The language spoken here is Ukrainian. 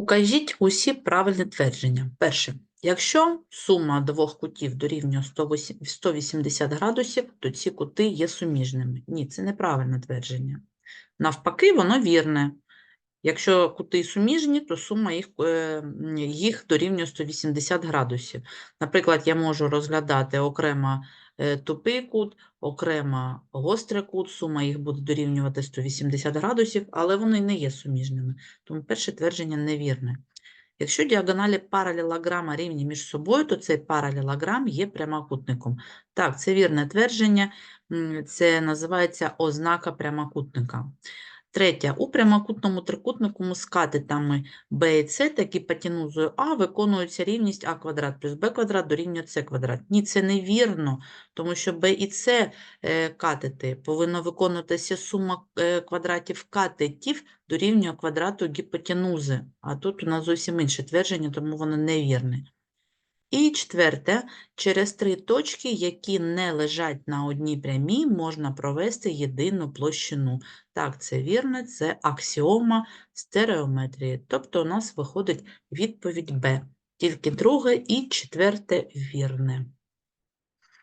Укажіть усі правильні твердження. Перше. Якщо сума двох кутів дорівнює 180 градусів, то ці кути є суміжними. Ні, це неправильне твердження. Навпаки, воно вірне. Якщо кути суміжні, то сума їх, е, їх дорівнює 180 градусів. Наприклад, я можу розглядати окремо е, тупий кут, окремо гострий кут, сума їх буде дорівнювати 180 градусів, але вони не є суміжними. Тому перше твердження невірне. Якщо діагоналі паралелограма рівні між собою, то цей паралелограм є прямокутником. Так, це вірне твердження, це називається ознака прямокутника. Третє. У прямокутному трикутнику з катетами b і c та гіпотенузою А виконується рівність а квадрат плюс b квадрат дорівнює c квадрат. Ні, це невірно, тому що b і c е, катети повинна виконуватися сума е, квадратів катетів дорівнює квадрату гіпотенузи. А тут у нас зовсім інше твердження, тому воно невірне. І четверте, через три точки, які не лежать на одній прямій, можна провести єдину площину. Так, це вірно, це аксіома стереометрії. Тобто у нас виходить відповідь Б. Тільки друге і четверте вірне.